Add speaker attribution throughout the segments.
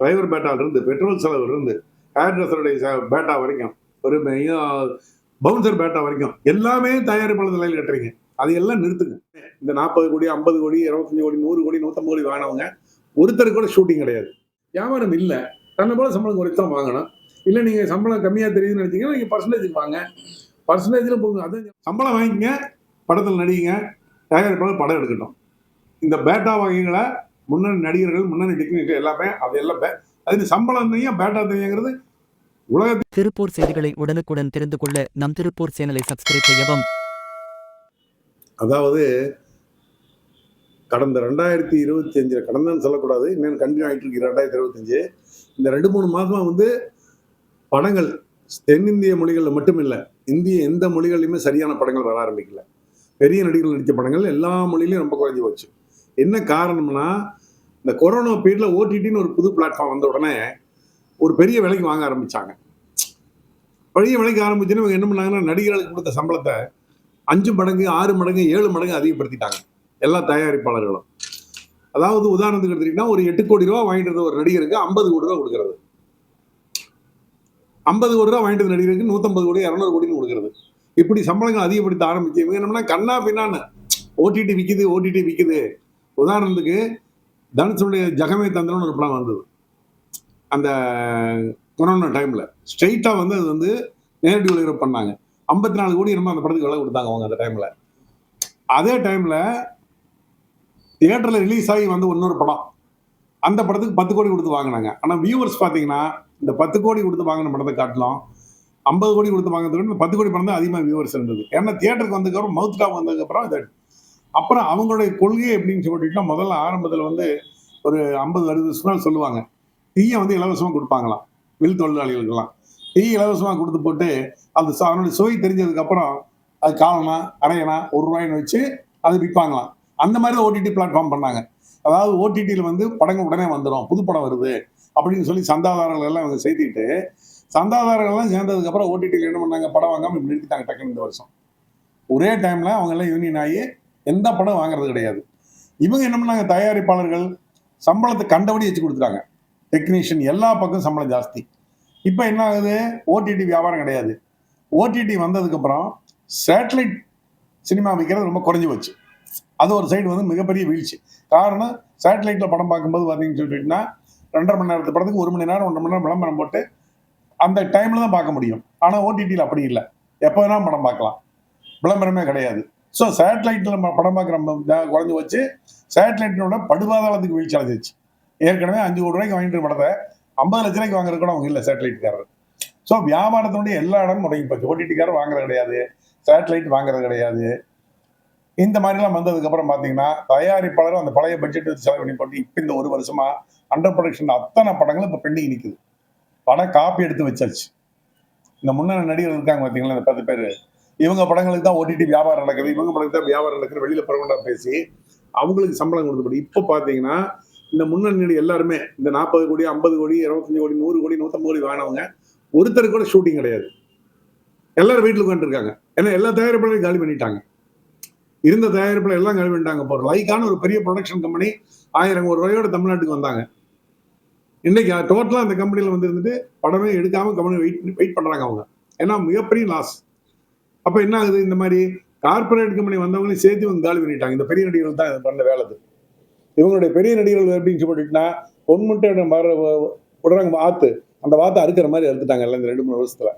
Speaker 1: Driver பேட்டால இருந்து petrol செலவு இருந்து பேட்டா வரைக்கும் ஒரு பவுன்சர் பேட்டா வரைக்கும் எல்லாமே தயாரிப்பாளர் நிலையில் கட்டுறீங்க. அதையெல்லாம் நிறுத்துங்க. இந்த நாற்பது கோடி ஐம்பது கோடி இருபத்தஞ்சு கோடி நூறு கோடி நூற்றம்பது கோடி வாங்கினவங்க ஒருத்தருக்கு கூட ஷூட்டிங் கிடையாது. வியாபாரம் இல்லை. தன்னை போல சம்பளம் குறைத்து தான் வாங்கணும். இல்லை நீங்கள் சம்பளம் கம்மியாக தெரியுதுன்னு நினைச்சீங்கன்னா நீங்கள் பர்சன்டேஜுக்கு வாங்க. பர்சன்டேஜில் போங்க. அது சம்பளம் வாங்கிக்கங்க படத்தில் நடிங்க தயாரிப்பாளர் படம் எடுக்கட்டும். இந்த பேட்டா வகைகளை முன்னணி நடிகர்கள் முன்னணி டெக்னீஷியன் எல்லாமே அதெல்லாம் பே- அது சம்பளம் தெரியும் பேட்டா தெரியுங்கிறது உலக
Speaker 2: திருப்பூர் செய்திகளை உடனுக்குடன் தெரிந்து கொள்ள நம் திருப்பூர் சேனலை சப்ஸ்கிரைப் செய்யவும்.
Speaker 1: அதாவது கடந்த ரெண்டாயிரத்தி இருபத்தி அஞ்சுல கடந்தன்னு சொல்லக்கூடாது இன்னும் கண்டினியூ ஆகிட்டு இருக்கு ரெண்டாயிரத்தி இருபத்தஞ்சு இந்த ரெண்டு மூணு மாதமா வந்து படங்கள் தென்னிந்திய மொழிகளில் மட்டும் இல்லை இந்திய எந்த மொழிகள்லையுமே சரியான படங்கள் வர ஆரம்பிக்கல. பெரிய நடிகர்கள் நடித்த படங்கள் எல்லா மொழியிலையும் ரொம்ப குறைஞ்சி போச்சு. என்ன காரணம்னா இந்த கொரோனா பீரியடில் ஓடிடின்னு ஒரு புது பிளாட்ஃபார்ம் வந்த உடனே ஒரு பெரிய விலைக்கு வாங்க ஆரம்பிச்சாங்க. பெரிய விலைக்கு ஆரம்பிச்சுன்னு இவங்க என்ன பண்ணாங்கன்னா நடிகர்களுக்கு கொடுத்த சம்பளத்தை அஞ்சு மடங்கு ஆறு மடங்கு ஏழு மடங்கு அதிகப்படுத்திட்டாங்க. எல்லா தயாரிப்பாளர்களும். அதாவது உதாரணத்துக்கு எடுத்துக்கிட்டீங்கன்னா ஒரு எட்டு கோடி ரூபா வாங்கிட்டு ஒரு நடிகருக்கு ஐம்பது கோடி ரூபா கொடுக்கறது. ஐம்பது கோடி ரூபா வாங்கிட்டு நடிகருக்கு நூற்றம்பது கோடி இரநூறு கோடின்னு கொடுக்கறது. இப்படி சம்பளங்கள் அதிகப்படுத்த ஆரம்பிச்சு இவங்க என்னன்னா கண்ணா பின்னான்னு. ஓடிடி விற்கிது ஓடிடி விற்கிது உதாரணத்துக்கு தனுஷனுடைய ஜகமே தந்திரம்னு ஒரு படம் வந்தது. அந்த கொரோனா டைம்ல ஸ்ட்ரெயிட்டா வந்து அது வந்து நேரடி ஒளிபரப்பு பண்ணாங்க. ஐம்பத்தி நாலு கோடி என்னமோ அந்த படத்துக்கு விலை கொடுத்தாங்க அவங்க அந்த டைம்ல அதே டைம்ல தியேட்டர்ல ரிலீஸ் ஆகி வந்து இன்னொரு படம். அந்த படத்துக்கு பத்து கோடி கொடுத்து வாங்கினாங்க. ஆனா வியூவர்ஸ் பாத்தீங்கன்னா இந்த பத்து கோடி கொடுத்து வாங்கின படத்தை காட்டலாம் ஐம்பது கோடி கொடுத்து வாங்கினது பத்து கோடி படம் தான் அதிகமாக வியூவர்ஸ் இருந்தது. ஏன்னா தியேட்டருக்கு வந்ததுக்கப்புறம் மவுத் டாப் வந்ததுக்கப்புறம் அப்புறம் அவங்களுடைய கொள்கை அப்படின்னு சொல்லிட்டுனா முதல்ல ஆரம்பத்தில் வந்து ஒரு ஐம்பது அறுபது வருஷம் சொல்லுவாங்க. டீயை வந்து இலவசமாக கொடுப்பாங்களாம் வில் தொழிலாளிகளுக்கெல்லாம். டீ இலவசமாக கொடுத்து போட்டு அந்த அவனுடைய அதனுடைய சுவை தெரிஞ்சதுக்கப்புறம் அது காலனா அரையனா ஒரு ரூபாய்னு வச்சு அது விற்பாங்களாம். அந்த மாதிரி தான் ஓடிடி பிளாட்ஃபார்ம் பண்ணாங்க. அதாவது ஓடிடியில் வந்து படங்கள் உடனே வந்துடும் புது படம் வருது அப்படின்னு சொல்லி சந்தாதாரர்கள் எல்லாம் அவங்க செய்திட்டு சந்தாதாரங்கள்லாம் சேர்ந்ததுக்கப்புறம் ஓடிடியில் என்ன பண்ணாங்க படம் வாங்காமல் நிறுத்திட்டாங்க டக்குன்னு இந்த வருஷம். ஒரே டைமில் அவங்க எல்லாம் யூனியன் ஆகி எந்த படம் வாங்குறது கிடையாது. இவங்க என்ன பண்ணாங்க? தயாரிப்பாளர்கள் சம்பளத்தை கண்டபடி வச்சு கொடுத்துட்டாங்க. டெக்னீஷியன் எல்லா பக்கம் சம்பளம் ஜாஸ்தி. இப்போ என்ன ஆகுது? ஓடிடி வியாபாரம் கிடையாது. ஓடிடி வந்ததுக்கப்புறம் சேட்டலைட் சினிமா விற்கிறது ரொம்ப குறைஞ்சி போச்சு. அது ஒரு சைடு வந்து மிகப்பெரிய வீழ்ச்சி. காரணம் சேட்டலைட்டில் படம் பார்க்கும்போது பார்த்தீங்கன்னு சொல்லிட்டுன்னா ரெண்டரை மணி நேரத்து படத்துக்கு ஒரு மணி நேரம் ஒன்றரை மணி நேரம் விளம்பரம் போட்டு அந்த டைமில் தான் பார்க்க முடியும். ஆனால் ஓடிடியில் அப்படி இல்லை. எப்போ வேணாலும் படம் பார்க்கலாம். விளம்பரமே கிடையாது. ஸோ சேட்டலைட்டில் நம்ம படம் பார்க்குற நம்ம குறைஞ்சி வச்சு சேட்டலைட்டோட படுபாதாளத்துக்கு வீழ்ச்சி அடைஞ்சிச்சு ஏற்கனவே அஞ்சு கோடி ரூபாய்க்கு வாங்கிட்டு படத்தை ஐம்பது லட்ச ரூபாய்க்கு வாங்குறது கூட அவங்க இல்லை சேட்டலைட்காரர் ஸோ வியாபாரத்தினுடைய எல்லா இடமும் முடங்கி போச்சு. ஓடிடிக்காரர் வாங்குறது கிடையாது. சேட்டலைட் வாங்குறது கிடையாது. இந்த மாதிரிலாம் வந்ததுக்கப்புறம் பார்த்தீங்கன்னா தயாரிப்பாளரும் அந்த பழைய பட்ஜெட் வச்சு செலவு பண்ணி போட்டு இப்போ இந்த ஒரு வருஷமா அண்டர் ப்ரொடக்ஷன் அத்தனை படங்களும் இப்போ பெண்டிங் நிற்குது படம் காப்பி எடுத்து வச்சாச்சு. இந்த முன்னணி நடிகர் இருக்காங்க பார்த்தீங்களா இந்த பத்து பேர்? இவங்க படங்களுக்கு தான் ஓடிடி வியாபாரம் நடக்குது இவங்க படங்களுக்கு தான் வியாபாரம் நடக்குது வெளியில பரவண்டா பேசி அவங்களுக்கு சம்பளம் கொடுத்தபடி இப்போ பார்த்தீங்கன்னா இந்த முன்னணி எல்லாருமே இந்த நாற்பது கோடி ஐம்பது கோடி இருபத்தஞ்சு கோடி நூறு கோடி நூற்றம்பது கோடி வாங்கினவங்க ஒருத்தருக்கு கூட ஷூட்டிங் கிடையாது. எல்லாரும் வீட்டில் உட்காந்துருக்காங்க ஏன்னா எல்லா தயாரிப்பாளரையும் காலி பண்ணிட்டாங்க. இருந்த தயாரிப்பில் எல்லாம் காலி பண்ணிட்டாங்க. இப்போ லைக்கான ஒரு பெரிய ப்ரொடக்ஷன் கம்பெனி ஆயிரம் கோடி ரூபாயோட தமிழ்நாட்டுக்கு வந்தாங்க. இன்னைக்கு டோட்டலாக அந்த கம்பெனியில் வந்து இருந்துட்டு படமே எடுக்காம கம்பெனி வெயிட் வெயிட் பண்ணுறாங்க அவங்க. ஏன்னா மிகப்பெரிய லாஸ் அப்போ என்ன ஆகுது? இந்த மாதிரி கார்ப்பரேட் கம்பெனி வந்தவங்களையும் சேர்த்து வந்து காலி பண்ணிட்டாங்க. இந்த பெரிய நடிகர்கள் தான் இது பண்ண வேலை இவங்களுடைய பெரிய நடிகர்கள் எப்படின்னு சொல்லிட்டுனா பொன்முட்டை மர விடுறாங்க வாத்து அந்த வாத்தை அறுக்கிற மாதிரி அறுத்துட்டாங்க எல்லாம் இந்த ரெண்டு மூணு வருஷத்துல.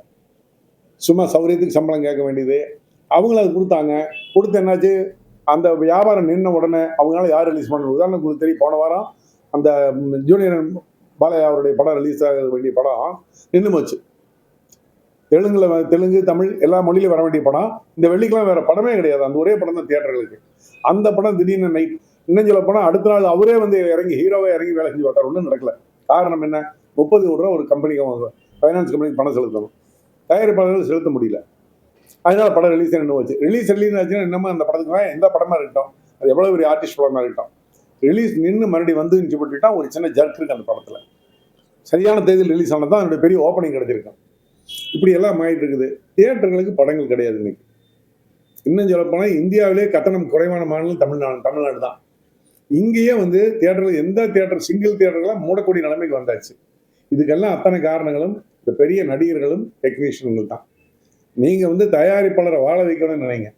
Speaker 1: சும்மா சௌரியத்துக்கு சம்பளம் கேட்க வேண்டியது. அவங்கள அது கொடுத்தாங்க. கொடுத்து என்னாச்சு? அந்த வியாபாரம் நின்ன உடனே அவங்களால யார் ரிலீஸ் பண்ண உதாரணம் உங்களுக்கு தெரியும் போன வாரம் அந்த ஜூனியர் பாலையா அவருடைய படம் ரிலீஸ் ஆக வேண்டிய படம் நின்று போச்சு. தெலுங்குல தெலுங்கு தமிழ் எல்லா மொழியிலும் வர வேண்டிய படம். இந்த வெள்ளிக்கெல்லாம் வேற படமே கிடையாது. அந்த ஒரே படம் தான் தியேட்டர்களுக்கு அந்த படம் திடீர்னு நைட் இன்னும் சொல்ல போனால் அடுத்த நாள் அவரே வந்து இறங்கி ஹீரோவே இறங்கி வேலை செஞ்சு பார்த்தார். ஒன்றும் நடக்கல. காரணம் என்ன? முப்பது கோடி ரூபா ஒரு கம்பெனிக்கு ஃபைனான்ஸ் கம்பெனிக்கு பணம் செலுத்தணும். தயாரிப்பாளர்கள் செலுத்த முடியல. அதனால படம் ரிலீஸ் என்ன வச்சு ரிலீஸ் ரிலீஸ் ஆச்சுன்னா என்னமோ அந்த படத்துக்கு தான் எந்த படமா இருக்கட்டும். அது எவ்வளவு பெரிய ஆர்டிஸ்ட் படமா இருக்கட்டும். ரிலீஸ் நின்று மறுபடியும் வந்து போட்டுட்டா ஒரு சின்ன ஜர்க் இருக்கு அந்த படத்துல. சரியான தேதியில் ரிலீஸ் ஆனது தான் அதனுடைய பெரிய ஓப்பனிங் கிடைச்சிருக்கும் இப்படி எல்லாம் ஆயிட்டு இருக்குது தியேட்டர்களுக்கு படங்கள் கிடையாது இன்னைக்கு. இன்னும் சொல்ல போனால் இந்தியாவிலே கட்டணம் குறைவான மாநிலம் தமிழ்நாடு தமிழ்நாடு தான். இங்கேயே வந்து தியேட்டர்கள் எந்த தியேட்டர் சிங்கிள் தியேட்டர்கள்லாம் மூடக்கூடிய நிலைமைக்கு வந்தாச்சு. இதுக்கெல்லாம் அத்தனை காரணங்களும் இந்த பெரிய நடிகர்களும் டெக்னீஷியன்கள் தான். நீங்கள் வந்து தயாரிப்பாளரை வாழ வைக்கணும்னு நினைங்க.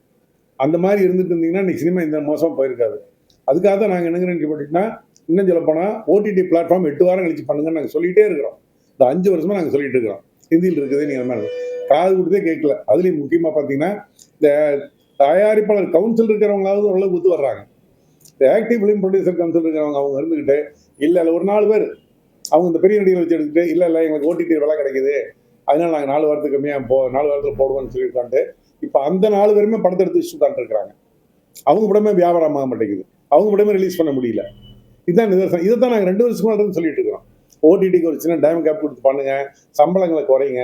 Speaker 1: அந்த மாதிரி இருந்துட்டு இருந்தீங்கன்னா இன்னைக்கு சினிமா இந்த மோசமாக போயிருக்காது. அதுக்காக தான் நாங்கள் என்னங்கிறேன் கேட்டீங்கன்னா இன்னும் சொல்ல போனால் ஓடிடி பிளாட்ஃபார்ம் எட்டு வாரம் கழிச்சு பண்ணுங்கன்னு நாங்கள் சொல்லிகிட்டே இருக்கிறோம். இந்த அஞ்சு வருஷமாக நாங்கள் சொல்லிட்டு இருக்கிறோம். ஹிந்தியில் இருக்குது நீங்கள் மாதிரி காது கொடுத்தே கேட்கல. அதுலேயும் முக்கியமாக பார்த்தீங்கன்னா இந்த தயாரிப்பாளர் கவுன்சில் இருக்கிறவங்களாவது ஓரளவுக்கு ஒத்து வர்றாங்க. இந்த ஆக்டிவ் ஃபிலிம் ப்ரொடியூசர் கவுன்சில் இருக்கிறவங்க அவங்க இருந்துக்கிட்டு இல்லை இல்லை ஒரு நாலு பேர் அவங்க இந்த பெரிய நடிகர் வச்சு எடுத்துட்டு இல்லை இல்லை எங்களுக்கு ஓடிடி விலை கிடைக்குது. அதனால நாங்கள் நாலு வாரத்துக்கு கம்மியாக போ நாலு வாரத்தில் போடுவோம்னு சொல்லி இப்போ அந்த நாலு பேருமே படத்தை எடுத்து வச்சு இருக்கிறாங்க அவங்க படமே வியாபாரம் ஆக மாட்டேங்குது அவங்க படமே ரிலீஸ் பண்ண முடியல. இதுதான் நிதர்சனம். இதை தான் நாங்கள் ரெண்டு வருஷமா இருந்து சொல்லிட்டு இருக்கிறோம். ஓடிடிக்கு ஒரு சின்ன டைம் கேப் கொடுத்து பண்ணுங்க. சம்பளங்களை குறைங்க.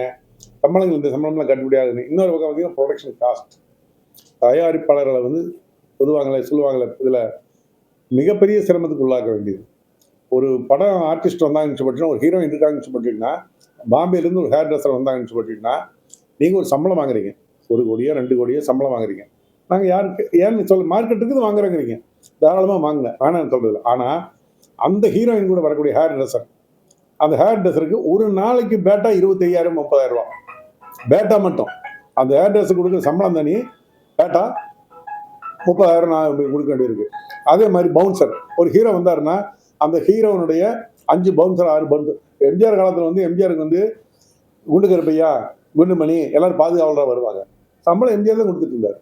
Speaker 1: சம்பளங்கள் இந்த சம்பளம்லாம் கட்ட முடியாதுன்னு. இன்னொரு பக்கம் பார்த்தீங்கன்னா ப்ரொடக்ஷன் காஸ்ட் தயாரிப்பாளர்களை வந்து பொதுவாங்களே சொல்லுவாங்களே இதில் மிகப்பெரிய சிரமத்துக்கு உள்ளாக்க வேண்டியது. ஒரு படம் ஆர்டிஸ்ட் வந்தாங்கன்னு சொல்லிட்டுனா ஒரு ஹீரோயின் இருக்காங்கன்னு சொல்லிட்டீங்கன்னா பாம்பேலேருந்து ஒரு ஹேர் ட்ரெஸ்ஸர் வந்தாங்கன்னு சொல்லிட்டீங்கன்னா நீங்கள் ஒரு சம்பளம் வாங்குறீங்க. ஒரு கோடியோ ரெண்டு கோடியோ சம்பளம் வாங்குறீங்க. நாங்கள் யாருக்கு ஏன்னு சொல்ல மார்க்கெட்டுக்கு இது வாங்குறேங்கிறீங்க. தாராளமாக வாங்குங்க. வேணாம்னு சொல்கிறது ஆனால் அந்த ஹீரோயின் கூட வரக்கூடிய ஹேர் ட்ரெஸ்ஸர் அந்த ஹேர் ட்ரெஸ்ஸருக்கு ஒரு நாளைக்கு பேட்டா இருபத்தையாயிரம் முப்பதாயிரம் ரூபா பேட்டா மட்டும். அந்த ஹேர் ட்ரெஸ் கொடுக்குற சம்பளம் தனி. பேட்டா முப்பதாயிரம் நான் கொடுக்க வேண்டியிருக்கு. அதே மாதிரி பவுன்சர் ஒரு ஹீரோ வந்தாருன்னா அந்த ஹீரோனுடைய அஞ்சு பவுன்சர் ஆறு பவுன்சர் எம்ஜிஆர் காலத்தில் வந்து எம்ஜிஆருக்கு வந்து குண்டு கருப்பையா குண்டுமணி எல்லாரும் பாதுகாவலராக வருவாங்க. சம்பளம் எம்ஜிஆர் தான் கொடுத்துட்டு இருந்தார்.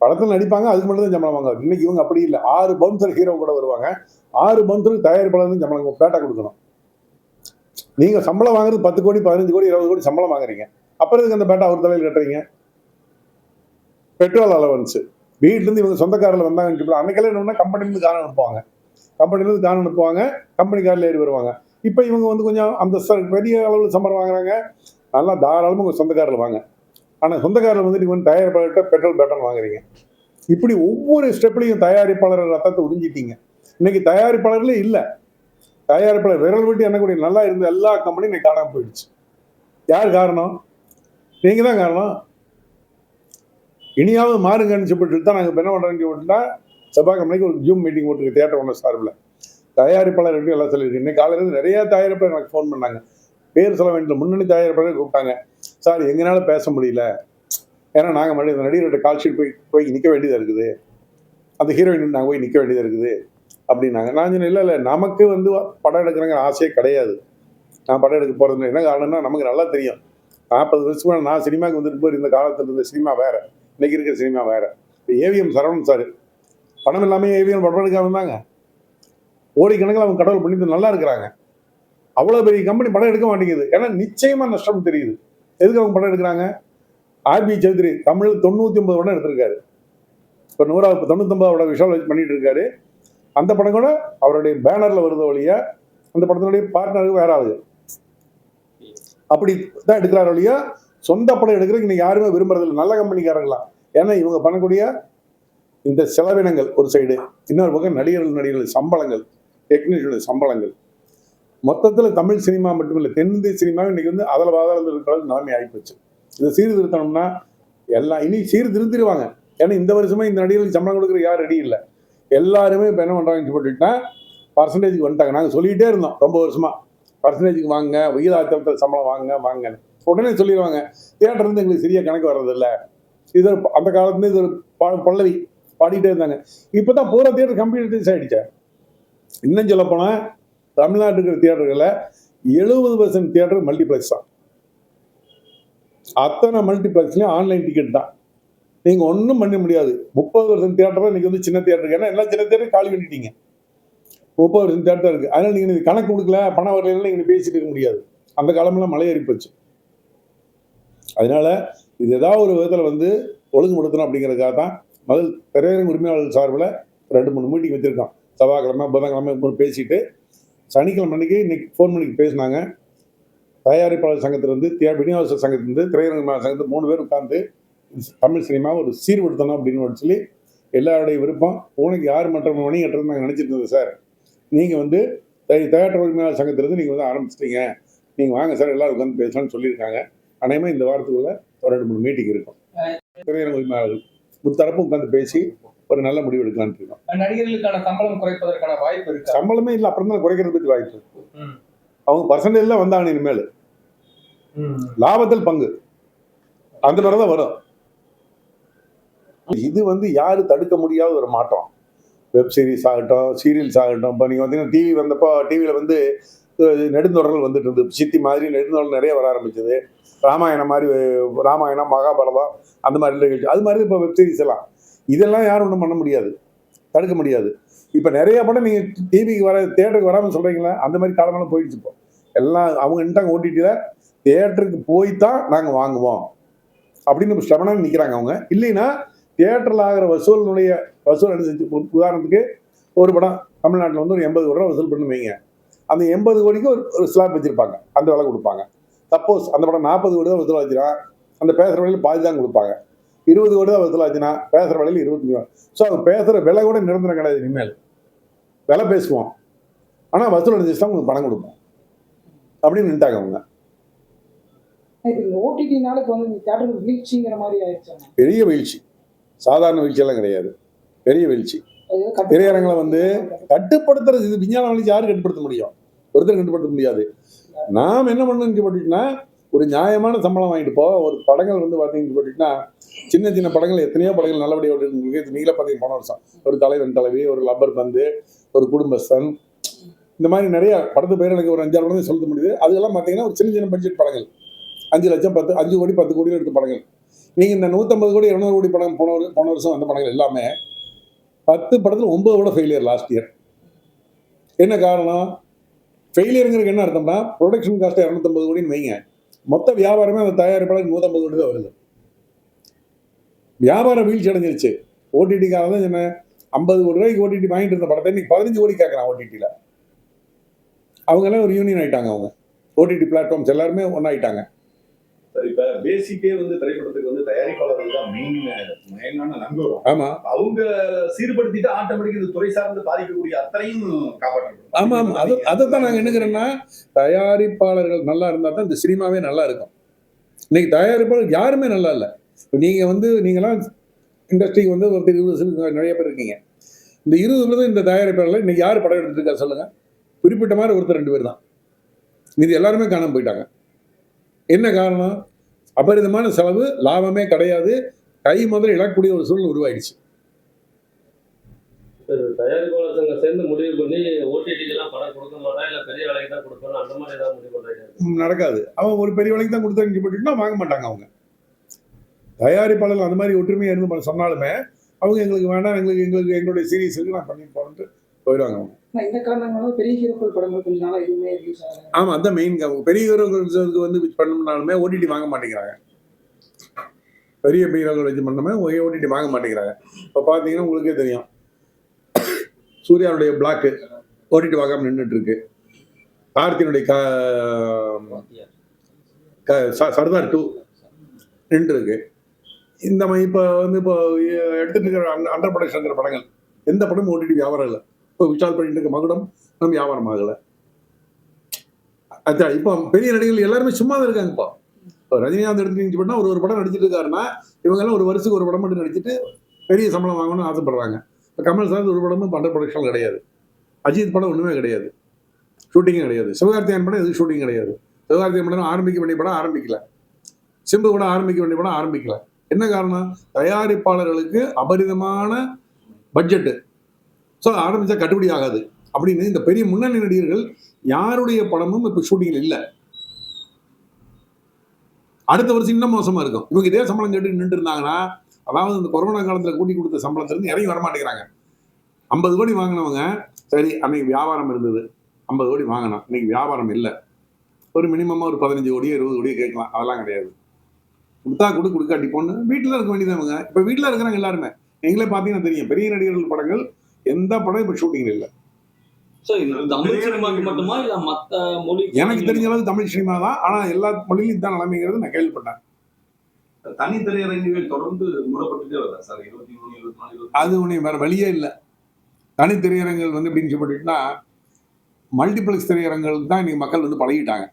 Speaker 1: படத்தில் நடிப்பாங்க அதுக்கு மட்டும் தான் சம்பளம் வாங்குவாங்க. இன்னைக்கு இவங்க அப்படி இல்லை. ஆறு பவுன்சர் ஹீரோ கூட வருவாங்க. ஆறு பவுன்சருக்கு தயாரிப்பாளர் தான் சம்பளம் பேட்டா கொடுக்கணும். நீங்க சம்பளம் வாங்குறது பத்து கோடி பதினஞ்சு கோடி இருபது கோடி சம்பளம் வாங்குறீங்க. அப்புறம் இதுக்கு அந்த பேட்டா அவர் தலையில் கட்டுறீங்க? பெட்ரோல் அலவன்ஸ் வீட்டிலேருந்து இவங்க சொந்தக்காரில் வந்தாங்கன்னு அன்னைக்கெல்லாம் என்னன்னா கம்பெனிலேருந்து காரணம் அனுப்புவாங்க. கம்பெனிலேருந்து காரணம் அனுப்புவாங்க கம்பெனி காரில் ஏறி வருவாங்க. இப்போ இவங்க வந்து கொஞ்சம் அந்த பெரிய அளவில் சம்பளம் வாங்குறாங்க. நல்லா தாராளமாக உங்கள் சொந்தக்காரில் வாங்க. ஆனால் சொந்தக்காரில் வந்து நீங்கள் வந்து தயாரிப்பாளர்கிட்ட பெட்ரோல் பேட்டர் வாங்குறீங்க. இப்படி ஒவ்வொரு ஸ்டெப்லையும் தயாரிப்பாளர் ரத்தத்தை உறிஞ்சிட்டீங்க. இன்னைக்கு தயாரிப்பாளர்களே இல்லை. தயாரிப்பில் விரல் விட்டு எண்ணக்கூடிய நல்லா இருந்த எல்லா கம்பெனியும் இன்னைக்கு காணாமல் போயிடுச்சு. யார் காரணம்? நீங்கள் தான் காரணம். இனியாவது மாறுங்கன்னு சொல்லிட்டு தான் நாங்கள் என்ன பண்ணுறோன்னு சொல்லிட்டுனா கம்பெனிக்கு ஒரு ஜூம் மீட்டிங் போட்டுருக்கு தேட்டர் ஒன்று சார்பில். தயாரிப்பாளர் எப்படி எல்லாம் சொல்லியிருக்கு இன்னைக்கு காலையிலேருந்து நிறைய தயாரிப்பாளர் எனக்கு ஃபோன் பண்ணாங்க. பேர் சொல்ல வேண்டிய முன்னணி தயாரிப்பாளர் கூப்பிட்டாங்க. சார் எங்களால் பேச முடியல. ஏன்னா நாங்கள் மறுபடியும் இந்த நடிகர்கிட்ட கால் ஷீட் போய் போய் நிற்க வேண்டியதாக இருக்குது. அந்த ஹீரோயின் நாங்கள் போய் நிற்க வேண்டியதாக இருக்குது. அப்படின்னாங்க. நான் சொன்னேன் இல்லை இல்லை நமக்கு வந்து படம் எடுக்கிறேங்கிற ஆசையே கிடையாது. நான் படம் எடுக்க போகிறது என்ன காரணம்னா நமக்கு நல்லா தெரியும். நாற்பது வருஷமாக நான் சினிமாவுக்கு வந்துட்டு போய் இந்த காலத்தில் இருந்த சினிமா வேற. இன்னைக்கு இருக்கிற சினிமா வேற. AVM Saravanan sir. பணம் இல்லாமல் ஏவிஎம் படம் எடுக்காம இருந்தாங்க. கோடிக்கணக்கில் அவங்க கடவுள் பண்ணிட்டு நல்லா இருக்கிறாங்க. அவ்வளோ பெரிய கம்பெனி படம் எடுக்க மாட்டேங்குது. ஏன்னா நிச்சயமாக நஷ்டம் தெரியுது. எதுக்கு அவங்க படம் எடுக்கிறாங்க? ஆர்பி சௌத்ரி தமிழ் தொண்ணூற்றி ஒன்பது படம் எடுத்திருக்காரு. இப்போ நூறாவது தொண்ணூத்தொம்பதோட விஷால் வச்சு பண்ணிட்டு இருக்காரு. அந்த படம் கூட அவருடைய பேனர்ல வருது ஒழிய அந்த படத்தினுடைய பார்ட்னருக்கு வேற ஆகுது அப்படி தான் எடுக்கிறார் வழியா சொந்த படம் எடுக்கிறதுக்கு இன்னைக்கு யாருமே விரும்புறதில்லை நல்ல கம்பெனிக்காரங்களாம் ஏன்னா இவங்க பண்ணக்கூடிய இந்த செலவினங்கள் ஒரு சைடு இன்னொரு பக்கம் நடிகர்கள் நடிகர்கள் சம்பளங்கள் டெக்னீஷியனுடைய சம்பளங்கள். மொத்தத்தில் தமிழ் சினிமா மட்டுமில்லை தென்னிந்திய சினிமா இன்னைக்கு வந்து அதில் பாதாளத்தில் இருக்கிற நிலைமை ஆகிப்போச்சு இதை சீர்திருத்தணும்னா எல்லாம் இனி சீர்திருத்திடுவாங்க. ஏன்னா இந்த வருஷமே இந்த நடிகர்களுக்கு சம்பளம் கொடுக்குற யார் ரெடி இல்லை. எல்லாருமே இப்போ என்ன பண்ணுறாங்கன்னு சொல்லிட்டுனா பர்சன்டேஜுக்கு வந்துட்டாங்க. நாங்கள் சொல்லிகிட்டே இருந்தோம் ரொம்ப வருஷமாக பர்சன்டேஜுக்கு வாங்க விகிதாச்சலத்தில் சம்பளம் வாங்க வாங்கன்னு. உடனே சொல்லிடுவாங்க தியேட்டர் இருந்து எங்களுக்கு சரியாக கணக்கு வர்றதில்ல. இது ஒரு அந்த காலத்துலேருந்து இது ஒரு ப- பல்லவி பாடிக்கிட்டே இருந்தாங்க. இப்போ தான் பூரா தேட்டர் கம்ப்யூட்டரைஸ் ஆகிடுச்சேன் இன்னும் சொல்லப்போனால் தமிழ்நாட்டுக்கு இருக்கிற தியேட்டர்களில் எழுபது பர்சன்ட் தியேட்டர் மல்டிப்ளெக்ஸ் தான். அத்தனை மல்டிப்ளெக்ஸ்லையும் ஆன்லைன் டிக்கெட் தான். நீங்கள் ஒன்றும் பண்ண முடியாது. முப்பது வருஷம் தியேட்டர் இன்றைக்கி வந்து சின்ன தியேட்டர் ஏன்னா எல்லாம் சின்ன தியேட்டரும் காலி பண்ணிட்டீங்க. முப்பது வருஷம் தியேட்டர் இருக்கு. அதனால நீங்கள் இது கணக்கு கொடுக்கல பணம் வரலாம் நீங்கள் பேசிட்டு இருக்க முடியாது. அந்த காலமெல்லாம் மலை ஏறி போச்சு. அதனால இது ஏதாவது ஒரு விதத்தில் வந்து ஒழுங்குபடுத்தணும் அப்படிங்கிறதுக்காக தான் முதல் திரையரங்கு உரிமையாளர் சார்பில் ரெண்டு மூணு மீட்டிங் வச்சுருக்கோம். செவ்வாய்க்கிழமை புதன்கிழமை மூணு பேசிட்டு சனிக்கிழமை அன்னைக்கு இன்றைக்கி ஃபோன் பண்ணி பேசினாங்க. தயாரிப்பாளர் சங்கத்திலிருந்து தியா விநியோக சங்கத்திலிருந்து திரையரங்கு சங்கத்து சங்கத்தில் மூணு பேர் உட்காந்து தமிழ் சினிமா ஒரு சீர்படுத்தணும் அப்படின்னு சொல்லி எல்லாருடைய விருப்பம். உனக்கு யார் மற்றும் மணி கட்டுறது நாங்கள் நினச்சிட்டு இருந்தோம் சார். நீங்கள் வந்து தேட்டர் உரிமையாளர் சங்கத்திலேருந்து நீங்கள் வந்து ஆரம்பிச்சிட்டீங்க. நீங்கள் வாங்க சார். எல்லாரும் உட்காந்து பேசலாம்னு சொல்லியிருக்காங்க. அநேகமாக இந்த வாரத்துக்குள்ள ஒரு ரெண்டு மூணு மீட்டிங் இருக்கும். திரையரங்கு உரிமையாளர்கள் முத்தரப்பும் உட்காந்து பேசி ஒரு நல்ல முடிவு எடுக்கலாம்னு இருக்கோம்.
Speaker 3: நடிகர்களுக்கான சம்பளம் குறைப்பதற்கான வாய்ப்பு இருக்கா?
Speaker 1: சம்பளமே இல்லை. அப்புறம் தான் குறைக்கிறது பற்றி வாய்ப்பு. அவங்க பர்சன்டேஜ்ல வந்தாங்க இனிமேல். லாபத்தில் பங்கு. அந்த மாதிரி தான் வரும். இது வந்து யாரு தடுக்க முடியாத ஒரு மாற்றம். வெப் சீரிஸ் ஆகட்டும் சீரியல்ஸ் ஆகட்டும். இப்போ நீங்கள் பார்த்தீங்கன்னா டிவி வந்தப்போ டிவியில் வந்து நெடுந்தொடர்கள் வந்துட்டு இருந்தது. சித்தி மாதிரி நெடுந்தொடர்கள் நிறைய வர ஆரம்பிச்சது. ராமாயணம் மாதிரி ராமாயணம் மகாபாரதம் அந்த மாதிரி நிகழ்ச்சி. அது மாதிரி இப்போ வெப் சீரிஸ் எல்லாம். இதெல்லாம் யாரும் ஒன்றும் பண்ண முடியாது. தடுக்க முடியாது. இப்போ நிறைய படம் நீங்கள் டிவிக்கு வர தேட்டருக்கு வராமல் சொல்கிறீங்களா அந்த மாதிரி காலமெல்லாம் போயிடுச்சு இப்போ. எல்லாம் அவங்க நின்ட்டாங்க ஓடிடியில் தேட்டருக்கு போய் தான் நாங்கள் வாங்குவோம். அப்படின்னு ஸ்டெபனாக நிற்கிறாங்க அவங்க. இல்லைன்னா தியேட்டரில் ஆகிற வசூலினுடைய வசூல் உ- உதாரணத்துக்கு ஒரு படம் தமிழ்நாட்டில் வந்து ஒரு எண்பது கோடி ரூபா வசூல் பண்ணி வைங்க. அந்த எண்பது கோடிக்கு ஒரு ஒரு ஸ்லாப் வச்சுருப்பாங்க. அந்த விலை கொடுப்பாங்க. சப்போஸ் அந்த படம் நாற்பது கோடி தான் வசூல் ஆச்சுன்னா அந்த பேசுகிற விலையில் பாதி தான் கொடுப்பாங்க. இருபது கோடி தான் வசூல் ஆச்சுன்னா பேசுகிற விலையில் இருபத்தஞ்சு ரூபா ஸோ அவங்க பேசுகிற விலை கூட நிரந்தரம் கிடையாது இனிமேல். விலை பேசுவோம். ஆனால் வசூல் அனுசரிச்சு தான் உங்களுக்கு பணம் கொடுப்போம். அப்படின்னு நின்ட்டாங்க அவங்க. பெரிய வீழ்ச்சி. சாதாரண வீழ்ச்சியெல்லாம் கிடையாது. பெரிய வீழ்ச்சி. திரையரங்களை வந்து கட்டுப்படுத்துறது இது விஞ்ஞான வளர்ச்சி யாரும் கட்டுப்படுத்த முடியும். ஒருத்தர் கட்டுப்படுத்த முடியாது. நாம் என்ன பண்ணணும்னு போட்டுட்டுனா ஒரு நியாயமான சம்பளம் வாங்கிட்டு போ. ஒரு படங்கள் வந்து பார்த்தீங்கன்னு போட்டுட்டுனா சின்ன சின்ன படங்கள் எத்தனையோ படங்கள் நல்லபடியாக ஓடிட்டு நீங்களே பார்த்தீங்க போன வருஷம். ஒரு தலைவன் தலைவி ஒரு லப்பர் பந்து ஒரு குடும்பஸ்தன். இந்த மாதிரி நிறைய படத்து பேர் எனக்கு ஒரு அஞ்சாறு படம் சொல்ல முடியுது. அதெல்லாம் பார்த்தீங்கன்னா ஒரு சின்ன சின்ன பட்ஜெட் படங்கள். அஞ்சு லட்சம் பத்து அஞ்சு கோடி பத்து கோடி எடுத்த படங்கள். நீங்கள் இந்த நூற்றம்பது கோடி இரநூறு கோடி படம் போன வருஷம் போன வருஷம் அந்த படங்கள் எல்லாமே பத்து படத்தில் ஒன்பது கூட ஃபெயிலியர் லாஸ்ட் இயர் என்ன காரணம்? ஃபெயிலியருங்கிறதுக்கு என்ன அர்த்தம்னா ப்ரொடக்ஷன் காஸ்ட் இரநூத்தம்பது கோடின்னு வைங்க. மொத்த வியாபாரமே அந்த தயாரிப்பாளர் நூற்றம்பது கோடி தான் வருது. வியாபாரம் வீழ்ச்சி அடைஞ்சிருச்சு. ஓடிடிக்காக தான் என்ன ஐம்பது கோடி ரூபாய்க்கு ஓடிடி வாங்கிட்டு இருந்த படத்தை இன்னைக்கு பதினஞ்சு கோடி கேட்குறான் ஓடிடியில் அவங்க எல்லாம் ஒரு யூனியன் ஆகிட்டாங்க அவங்க. ஓடிடி பிளாட்ஃபார்ம்ஸ் எல்லாருமே ஒன்றாயிட்டாங்க
Speaker 4: இப்ப பேசிக்கே வந்து திரைப்படத்துக்கு வந்து தயாரிப்பாளர்கள் தான் மெயின் மெயினான நம்புறோம்
Speaker 1: ஆமாம்
Speaker 4: அவங்க சீர்படுத்திட்டு ஆட்டோமேட்டிக் இந்த துறை சார்ந்து பாதிக்கக்கூடிய அத்தனையும் காப்பாற்றணும்
Speaker 1: ஆமாம் ஆமாம் அது அதை தான் நாங்கள் என்னங்கிறோன்னா தயாரிப்பாளர்கள் நல்லா இருந்தால் தான் இந்த சினிமாவே நல்லா இருக்கும். இன்னைக்கு தயாரிப்பாளர் யாருமே நல்லா இல்லை. நீங்கள் வந்து நீங்களாம் இண்டஸ்ட்ரிக்கு வந்து ஒரு இருபது நிறைய பேர் இருக்கீங்க. இந்த இருபது இந்த தயாரிப்பாளர்கள் இன்னைக்கு யார் படம் எடுத்துட்டு இருக்கா சொல்லுங்க. குறிப்பிட்ட மாதிரி ஒருத்தர் ரெண்டு பேர் தான். இது எல்லாருமே காணாம போயிட்டாங்க. என்ன காரணம்? அபரிதமான செலவு லாபமே கிடையாது. கை முதல்ல இழக்கக்கூடிய ஒரு சூழ்நிலை உருவாயிடுச்சு.
Speaker 5: சரி, தயாரிப்பாளர் சங்கம் சேர்ந்து முடிவு பண்ணி ஓடிடிக்கு எல்லாம் படம் கொடுக்க மாட்டா? இல்ல பெரிய வேலைக்கு தான் கொடுக்கணும்? அந்த மாதிரி ஏதாவது முடிவு பண்றாங்க
Speaker 1: ம், நடக்காது. அவன் ஒரு பெரிய விலைக்கு தான் கொடுத்தாங்க போட்டுட்டுனா வாங்க மாட்டாங்க அவங்க. தயாரிப்பாளர்கள் அந்த மாதிரி ஒற்றுமையாக இருந்து சொன்னாலுமே அவங்க எங்களுக்கு வேண்டாம் எங்களுக்கு எங்களுக்கு எங்களுடைய சீரீஸ் இருக்கு நான் பண்ணி போறேன்ட்டு போயிடுவாங்க. அவங்க
Speaker 6: இந்த பெரிய ஹீரோக்கள் படங்கள் கொஞ்ச நாளா எதுவுமே ரிலீஸ் ஆகல.
Speaker 1: ஆமாம் அதான் மெயின் பெரிய ஹீரோக்களுக்கு வந்து வச்சு பண்ணணும்னாலுமே ஓடிடி வாங்க மாட்டேங்கிறாங்க. பெரிய ஹீரோக்கள் வச்சு பண்ணணுமே ஓடிடி வாங்க மாட்டேங்கிறாங்க. இப்போ பார்த்தீங்கன்னா உங்களுக்கே தெரியும். சூர்யாவுடைய பிளாக்கு ஓடிடி வாங்காம நின்றுட்டு இருக்கு கார்த்தினுடைய கா சர்தார் டூ நின்று இருக்கு இந்த மாதிரி இப்போ வந்து இப்போ எடுத்துட்டு இருக்கிற அண்டர் ப்ரொடக்ஷன் படங்கள் எந்த படமும் ஓடிடி வியாபாரம் இல்லை. இப்போ விஷால் பண்ணிட்டு இருக்க மகுடம் நம்ம வியாபாரம் ஆகலை. அதான் இப்போ பெரிய நடிகர்கள் எல்லாருமே சும்மா தான் இருக்காங்கப்பா ரஜினிகாந்த் எடுத்துட்டு ஒரு ஒரு படம் நடிச்சிட்டு இருக்காருன்னா இவங்கெல்லாம் ஒரு வருஷத்துக்கு ஒரு படம் மட்டும் நடிச்சிட்டு பெரிய சம்பளம் வாங்கணும்னு ஆசைப்படுறாங்க. இப்போ கமல் சார் ஒரு படமும் பண்ட ப்ரொடக்ஷன் கிடையாது. அஜித் படம் ஒன்றுமே கிடையாது. ஷூட்டிங்கும் கிடையாது. சிவகார்த்தியன் படம் எதுவும் ஷூட்டிங் கிடையாது? சிவகார்த்தியன் படம் ஆரம்பிக்க வேண்டிய படம் ஆரம்பிக்கல. சிம்பு படம் ஆரம்பிக்க வேண்டிய படம் ஆரம்பிக்கல. என்ன காரணம்? தயாரிப்பாளர்களுக்கு அபரிதமான பட்ஜெட்டு ஸோ ஆரம்பித்தா கட்டுப்படி ஆகாது. அப்படின்னு இந்த பெரிய முன்னணி நடிகர்கள் யாருடைய படமும் இப்போ ஷூட்டிங்கில் இல்லை. அடுத்த வருஷம் இன்னும் மோசமாக இருக்கும். இவங்க இதே சம்பளம் கேட்டு நின்று இருந்தாங்கன்னா அதாவது இந்த கொரோனா காலத்தில் கூட்டி கொடுத்த சம்பளத்திலிருந்து இறங்கி வர மாட்டேங்கிறாங்க. ஐம்பது கோடி வாங்கினவங்க சரி அன்னைக்கு வியாபாரம் இருந்தது. ஐம்பது கோடி வாங்கினோம். இன்னைக்கு வியாபாரம் இல்லை. ஒரு மினிமமாக ஒரு பதினஞ்சு கோடியோ இருபது கோடியோ கேட்கலாம். அதெல்லாம் கிடையாது. கொடுத்தா கொடு கொடுக்காட்டி பொண்ணு வீட்டில் இருக்க வேண்டியதவங்க இப்போ வீட்டில் இருக்கிறாங்க எல்லாருமே. நீங்களே பார்த்தீங்கன்னா தெரியும். பெரிய நடிகர்கள் படங்கள் எந்த படம் இப்போ ஷூட்டிங் இல்லை.
Speaker 7: சோ இது தமிழ் சினிமாக்கு மட்டுமா? இல்ல. மத்த மொழி
Speaker 1: எனக்கு தெரிஞ்ச அளவுக்கு தமிழ் சினிமா தான். ஆனால் எல்லா மொழியிலும் இதுதான் நிலைமைங்கிறது நான் கேள்விப்பட்டேன்.
Speaker 4: தனி திரையரங்குகள் தொடர்ந்து மூடப்பட்டுட்டே வருதா சார். இருபத்தி மூணு இருபத்தி நாலு இருபத்தி
Speaker 1: அது ஒன்று வேற வழியே இல்லை. தனி திரையரங்குகள் வந்து எப்படின்னு சொல்லிட்டுனா மல்டிப்ளெக்ஸ் திரையரங்குகள் தான் இன்னைக்கு மக்கள் வந்து பழகிட்டாங்க.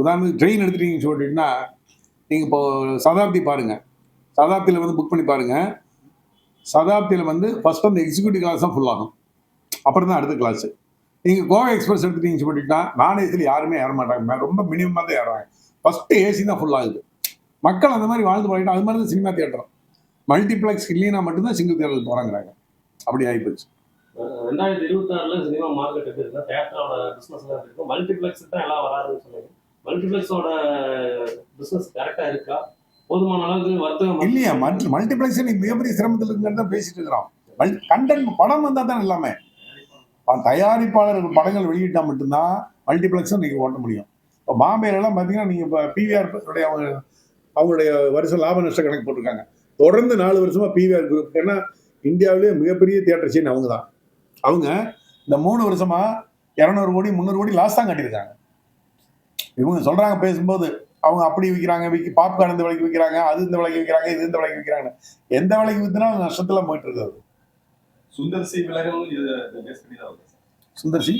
Speaker 1: உதாரணத்துக்கு ட்ரெயின் எடுத்துட்டீங்கன்னு சொல்லிட்டுனா நீங்கள் இப்போ சதாப்தி பாருங்க. சதாப்தியில் வந்து புக் பண்ணி பாருங்க. சதாப்தியில் வந்து ஃபஸ்ட் அந்த எக்ஸிக்யூட்டிவ் கிளாஸ் தான் ஃபுல்லாகும் அப்புறம் தான் அடுத்த கிளாஸ் நீங்கள் கோவா எக்ஸ்பிரஸ் எடுத்துட்டீங்க சொல்லிட்டா நான் ஏசியில் யாருமே ஏற மாட்டாங்க. ரொம்ப மினிமமாக தான் ஏறுறாங்க ஃபஸ்ட்டு ஏசி தான் ஃபுல்லாகுது மக்கள் அந்த மாதிரி வாழ்ந்து பழகிட்டு அது மாதிரி தான் சினிமா தியேட்டர் மல்டிப்ளெக்ஸ் இல்லைன்னா மட்டும்தான் சிங்கிள் தியேட்டருக்கு போகிறாங்கிறாங்க அப்படி ஆகிப்போச்சு
Speaker 5: ரெண்டாயிரத்தி இருபத்தி ஆறுல சினிமா மார்க்கெட் எப்படி இருக்கு தேட்டரோட பிஸ்னஸ் தான் இருக்கும்? மல்டிப்ளெக்ஸ் தான் எல்லாம் வராதுன்னு சொல்லுங்க மல்டிப்ளெக்ஸோட பிஸ்னஸ் கரெக்டாக இருக்கா? போதுமான அளவுக்கு வர்த்தகம்
Speaker 1: இல்லையா? மல்டி மல்டிப்ளெக்ஸ் நீ மிகப்பெரிய சிரமத்தில் இருக்குன்னு தான் பேசிட்டு இருக்கிறோம் கண்டென்ட் படம் வந்தால் தான் எல்லாமே. ப- தயாரிப்பாளர் படங்கள் வெளியிட்டா மட்டும்தான் மல்டிப்ளெக்ஸும் நீங்கள் ஓட்ட முடியும். இப்போ பாம்பேலலாம் பார்த்தீங்கன்னா நீங்கள் இப்போ பிவிஆர் உடைய அவங்க அவங்களுடைய வருஷம் லாப நஷ்ட கணக்கு போட்டிருக்காங்க. தொடர்ந்து நாலு வருஷமா பிவிஆர் குரூப் ஏன்னா இந்தியாவிலேயே மிகப்பெரிய தியேட்டர் செயின் அவங்க தான். அவங்க இந்த மூணு வருஷமா இரநூறு கோடி முந்நூறு கோடி லாஸ் தான் கட்டியிருக்காங்க. இவங்க சொல்றாங்க பேசும்போது அவங்க அப்படி விற்கிறாங்க விற்கி பாப்கார்ன் இந்த விலைக்கு விற்கிறாங்க அது இந்த விலைக்கு விற்கிறாங்க இது இந்த விலைக்கு விற்கிறாங்க எந்த விலைக்கு விற்றுனாலும் நஷ்டத்துல போயிட்டு இருக்காது.
Speaker 4: சுந்தர் சி விலகல்
Speaker 1: சுந்தர்சி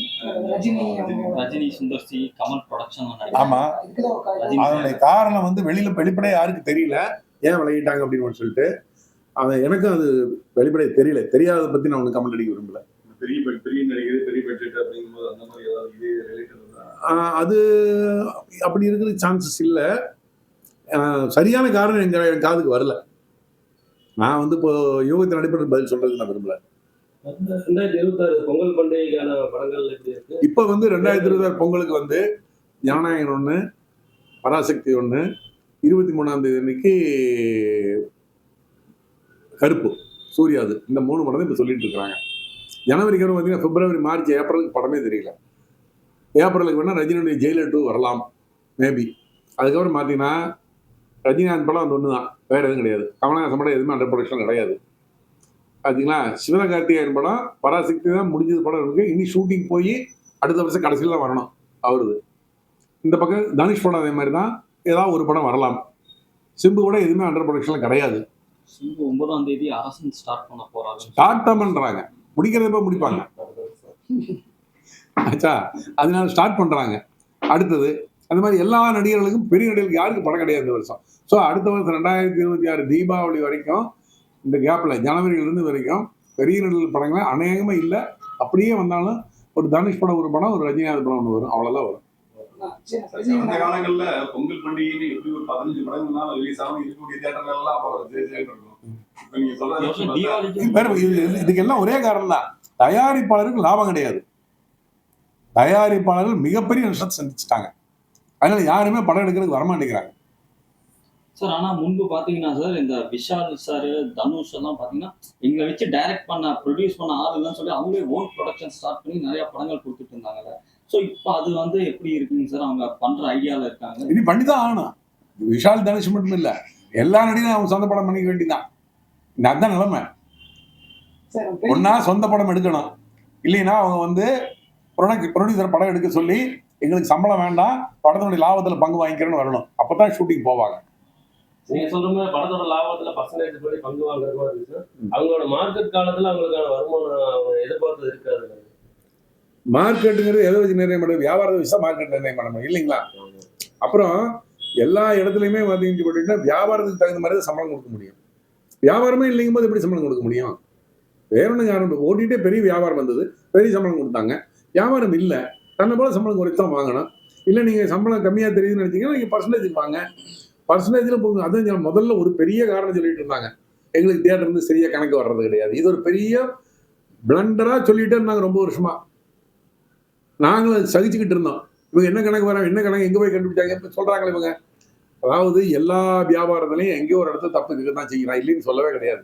Speaker 6: ரஜினி அவங்க
Speaker 7: ரஜினி. சுந்தர் சி கமல் ப்ரொடக்ஷன்
Speaker 1: ஆமா. அதனுடைய காரணம் வந்து வெளியில வெளிப்படையா யாருக்கு தெரியல? ஏன் விலகிட்டாங்க அப்படின்னு சொல்லிட்டு. அது எனக்கும் அது வெளிப்படைய தெரியல. தெரியாததை பத்தி நான் ஒன்று கமெண்ட் அடிக்க விரும்பல.
Speaker 4: பெரிய பெரிய நடிகர் பெரிய பட்ஜெட் அப்படிங்கும்போது அந்த மாதிரி ஏதாவது இது ரிலேட்டட்
Speaker 1: அது அப்படி இருக்கிற சான்சஸ் இல்லை. சரியான காரணம் எங்க என் காதுக்கு வரல. நான் வந்து இப்போ யோகத்தின் அடிப்படையில் பதில் சொல்றதுக்கு நான் விரும்பல.
Speaker 5: பொங்கல் பண்டிகைக்கான படங்கள்
Speaker 1: இப்போ வந்து ரெண்டாயிரத்தி இருபதாறு பொங்கலுக்கு வந்து ஜனநாயகன் ஒன்று பராசக்தி ஒன்று இருபத்தி மூணாம் தேதி அன்னைக்கு கருப்பு சூர்யாது இந்த மூணு படம் தான் இப்போ சொல்லிட்டு இருக்காங்க ஜனவரிக்கு பார்த்தீங்கன்னா பிப்ரவரி மார்ச் ஏப்ரலுக்கு படமே தெரியல. ஏப்ரலுக்கு வேணால் ரஜினியுடைய ஜெயிலர் டூ வரலாம் மேபி அதுக்கப்புறம் பார்த்தீங்கன்னா ரஜினிகாந்த் படம் அந்த ஒன்று தான் வேறு எதுவும் கிடையாது. கமலஹாசன் படம் எதுவுமே அண்டர் ப்ரொடக்ஷன் கிடையாது. பார்த்தீங்களா சிவகார்த்திகேயன் படம் பராசக்தி தான் முடிஞ்சது படம் இருக்கு. இனி ஷூட்டிங் போய் அடுத்த வருஷம் கடைசியில் தான் வரணும் அவருது. இந்த பக்கம் தனுஷ் படம் அதே மாதிரி தான் ஏதாவது ஒரு படம் வரலாம். சிம்பு கூட எதுவுமே அண்டர் ப்ரொடக்ஷனில் கிடையாது.
Speaker 7: சிம்பு ஒன்பதாம் தேதி அரசன் ஸ்டார்ட் பண்ண போறாங்க
Speaker 1: ஸ்டார்ட் தான் பண்ணுறாங்க முடிக்கிறத போய் முடிப்பாங்க. ஆச்சா? அதனால ஸ்டார்ட் பண்ணுறாங்க அடுத்தது அந்த மாதிரி எல்லா நடிகர்களுக்கும் பெரிய நடிகர்களுக்கு யாருக்கு படம் கிடையாது இந்த வருஷம். ஸோ அடுத்த வருஷம் ரெண்டாயிரத்தி இருபத்தி ஆறு தீபாவளி வரைக்கும் இந்த கேப்பில் ஜனவரியிலிருந்து வரைக்கும் பெரிய நடிகர்கள் படங்கள் அநேகமாக இல்லை. அப்படியே வந்தாலும் ஒரு தனுஷ் படம் ஒரு படம் ஒரு ரஜினிகாந்த் படம் ஒன்று வரும். அவ்வளோதான் வரும்.
Speaker 6: ரஜினி
Speaker 4: காலங்கள்ல பொங்கல் பண்டிகைன்னு எப்படி ஒரு பதினஞ்சு படங்கள்னால ரிலீஸ் ஆகும்? இருக்கக்கூடிய தியேட்டர்கள் எல்லாம்
Speaker 1: இதுக்கெல்லாம் ஒரே காரணம் தான் தயாரிப்பாளருக்கு லாபம் கிடையாது. தயாரிப்பாளர்கள் மிகப்பெரிய நஷ்டத்தை சந்திச்சிட்டாங்க. அதனால யாருமே படம் எடுக்கிறதுக்கு வரமாட்டேங்கிறாங்க.
Speaker 7: சார் ஆனா முன்பு பாத்தீங்கன்னா சார் இந்த விஷால் சார் தனுஷ் எல்லாம் பாத்தீங்கன்னா எங்களை வச்சு டைரக்ட் பண்ண ப்ரொடியூஸ் பண்ண ஆள் இல்லைன்னு சொல்லி அவங்களே ஓன் ப்ரொடக்ஷன் ஸ்டார்ட் பண்ணி நிறைய படங்கள் கொடுத்துட்டு இருந்தாங்கல்ல. ஸோ இப்போ அது வந்து எப்படி இருக்குங்க சார் அவங்க பண்ற ஐடியால இருக்காங்க?
Speaker 1: இனி பண்ணி தான் ஆகணும். விஷால் தனுஷ் மட்டும் இல்ல எல்லா நடிகரும் அவங்க சொந்த படம் பண்ணிக்க வேண்டியதான் இந்த அதான் நிலைமை. ஒன்னா சொந்த படம் எடுக்கணும். இல்லைன்னா அவங்க வந்து ப்ரொடியூசர் படம் எடுக்க சொல்லி எங்களுக்கு சம்பளம் வேண்டாம் படத்தினுடைய லாபத்துல பங்கு வாங்கிக்கிறேன்னு வரணும். அப்பதான் ஷூட்டிங் போவாங்க.
Speaker 5: நீங்க சொல்ற மாதிரி படத்தோட லாபத்துல பர்சன்டேஜ் படி பங்கு வாங்குற மாதிரி இருக்கு அவங்களோட மார்க்கெட் காலத்துல அவங்களுக்கான வருமானம் எதிர்பார்த்தது இருக்காது.
Speaker 1: மார்க்கெட்டுங்கிறது எதை வச்சு நிர்ணயம் பண்ண வியாபாரத்தை வச்சு தான் மார்க்கெட் நிர்ணயம் பண்ண முடியும் இல்லைங்களா? அப்புறம் எல்லா இடத்துலையுமே பார்த்தீங்கன்னு வியாபாரத்துக்கு தகுந்த மாதிரி தான் சம்பளம் கொடுக்க முடியும். வியாபாரமே இல்லைங்கும் போது எப்படி சம்பளம் கொடுக்க முடியும்? வேற ஒன்றும் யாரும் ஓட்டிகிட்டே பெரிய வியாபாரம் வந்தது பெரிய சம்பளம் கொடுத்தாங்க. வியாபாரம் இல்லை. தன்னை போல சம்பளம் குறைத்து தான் வாங்கணும். இல்லை நீங்கள் சம்பளம் கம்மியாக தெரியுதுன்னு நினச்சிங்கன்னா நீங்கள் பர்சன்டேஜ் வாங்க. பர்சன்டேஜில் போங்க அதான் முதல்ல ஒரு பெரிய காரணம் சொல்லிட்டு இருந்தாங்க. எங்களுக்கு தேட்டர் வந்து சரியாக கணக்கு வர்றது கிடையாது. இது ஒரு பெரிய பிளண்டராக சொல்லிட்டே இருந்தாங்க ரொம்ப வருஷமாக நாங்களும் சகிச்சுக்கிட்டு இருந்தோம். இவங்க என்ன கணக்கு வராங்க என்ன கணக்கு எங்கே போய் கண்டுபிடிச்சாங்க இப்போ சொல்கிறாங்களே இவங்க. அதாவது எல்லா வியாபாரத்துலையும் எங்கேயோ ஒரு இடத்துல தப்பு இருக்க தான் செய்கிறான். இல்லைன்னு சொல்லவே கிடையாது.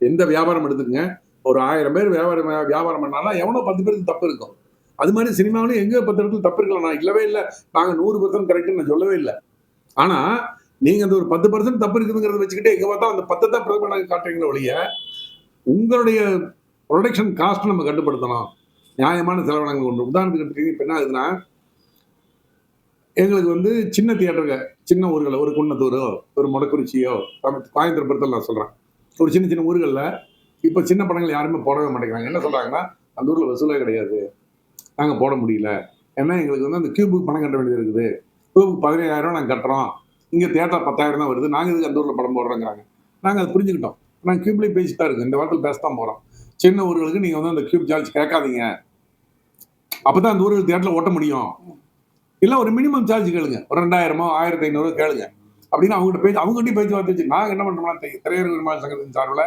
Speaker 1: எந்த வியாபாரம் எடுத்துக்கங்க. ஒரு ஆயிரம் பேர் வியாபாரம் வியாபாரம் பண்ணாலும் எவனோ பத்து பேருக்கு தப்பு இருக்கும். அது மாதிரி சினிமாவிலும் எங்கே பத்து இடத்துல தப்பு இருக்கலாம். நான் இல்லவே இல்லை. நாங்கள் நூறு பர்சன்ட் கரெக்டுன்னு நான் சொல்லவே இல்லை. ஆனால் நீங்கள் அந்த ஒரு பத்து பர்சன்ட் தப்பு இருக்குதுங்கிறத வச்சுக்கிட்டு எங்கே பார்த்தா அந்த பத்தை தான் பிரதமர் காட்டுறீங்களே ஒழிய உங்களுடைய ப்ரொடக்ஷன் காஸ்ட் நம்ம கட்டுப்படுத்தணும். நியாயமான செலவினங்கள் ஒன்று. உதாரணத்துக்கு இப்போ என்ன ஆகுதுன்னா எங்களுக்கு வந்து சின்ன தியேட்டருங்க சின்ன ஊர்களில் ஒரு குன்னத்தூரோ ஒரு முடக்குறிச்சியோ தமிழ் கோயம்புத்தூரத்தில் நான் சொல்கிறேன் ஒரு சின்ன சின்ன ஊர்களில் இப்போ சின்ன படங்கள் யாருமே போடவே மாட்டேங்கிறாங்க. என்ன சொல்கிறாங்கன்னா அந்த ஊரில் வசூலே கிடையாது. நாங்கள் போட முடியல. ஏன்னா எங்களுக்கு வந்து அந்த கியூபுக்கு பணம் கட்ட வேண்டியது இருக்குது. கியூபுக்கு பதினேழாயிரம் நாங்கள் கட்டுறோம். இங்கே தேட்டர் பத்தாயிரம் தான் வருது. நாங்கள் இதுக்கு அந்த ஊரில் படம் போடுறோங்கிறாங்க. நாங்கள் அதை புரிஞ்சுக்கிட்டோம். நாங்கள் கியூப்லேயும் பேசிட்டு தான் இருக்கு இந்த வாரத்தில் பேச தான் போகிறோம் சின்ன ஊர்களுக்கு நீங்கள் வந்து அந்த கியூப் சார்ஜ் கேட்காதீங்க. அப்போ தான் அந்த ஊர்கள் தேட்டரில் ஓட்ட முடியும். இல்லை ஒரு மினிமம் சார்ஜ் கேளுங்க. ஒரு ரெண்டாயிரமோ ஆயிரத்தி ஐநூறு கேளுங்க. அப்படின்னு அவங்ககிட்ட பேச்சு அவங்ககிட்டயும் பேச்சுவார்த்தை வச்சு நாங்கள் என்ன பண்ணுறோம்னா தி- திரையரங்கு நிர்மாண சங்கத்தின் சார்பில்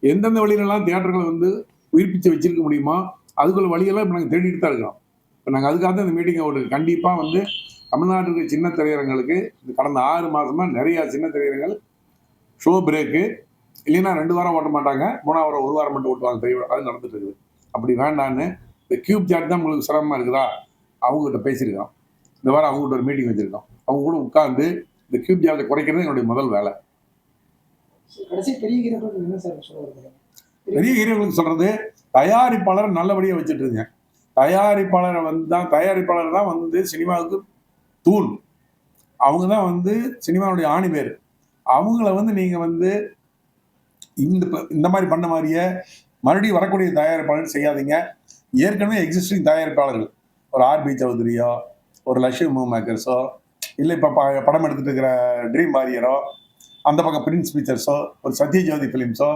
Speaker 1: எந்தெந்த வழியிலலாம் தேட்டர்களை வந்து உயிர்ப்பிச்சு வச்சிருக்க முடியுமோ அதுக்குள்ள வழியெல்லாம் இப்போ நாங்கள் தேடிட்டு தான் இருக்கிறோம். இப்போ நாங்கள் அதுக்காக தான் இந்த மீட்டிங்கை ஒரு கண்டிப்பாக வந்து தமிழ்நாட்டுக்கு சின்ன திரையரங்களுக்கு இந்த கடந்த ஆறு மாசமா நிறைய சின்ன திரையரங்கள் ஷோ பிரேக்கு இல்லைன்னா ரெண்டு வாரம் ஓட்ட மாட்டாங்க மூணாவது வாரம் ஒரு வாரம் மட்டும் ஓட்டுவாங்க திரைவிழா அது நடந்துட்டு இருக்குது. அப்படி வேண்டான்னு இந்த கியூப் சார்ட் தான் உங்களுக்கு சிரமமா இருக்குதா? அவங்ககிட்ட பேசியிருக்கோம். இந்த வாரம் அவங்ககிட்ட ஒரு மீட்டிங் வச்சிருக்கோம். அவங்க கூட உட்கார்ந்து இந்த கியூப் சார்ஜை குறைக்கிறது என்னுடைய முதல் வேலை.
Speaker 6: கடைசி பெரிய ஹீரோக்கள் என்ன
Speaker 1: தயாரிப்பாளரை நல்லபடியாக வச்சுட்டு இருந்தேன் தயாரிப்பாளரை வந்து தான் தயாரிப்பாளர் தான் வந்து சினிமாவுக்கு தூண். அவங்க தான் வந்து சினிமாவுடைய ஆணி பேர். அவங்கள வந்து நீங்கள் வந்து இந்த இந்த மாதிரி பண்ண மாதிரியே மறுபடியும் வரக்கூடிய தயாரிப்பாளர் செய்யாதீங்க. ஏற்கனவே எக்ஸிஸ்டிங் தயாரிப்பாளர்கள். ஒரு ஆர்பி சௌத்ரியோ ஒரு லட்சுமி மூ மேக்கர்ஸோ இல்லை இப்போ படம் எடுத்துட்டு இருக்கிற ட்ரீம் வாரியரோ அந்த பக்கம் பிரின்ஸ் பிக்சர்ஸோ ஒரு சத்யஜோதி ஃபிலிம்ஸோ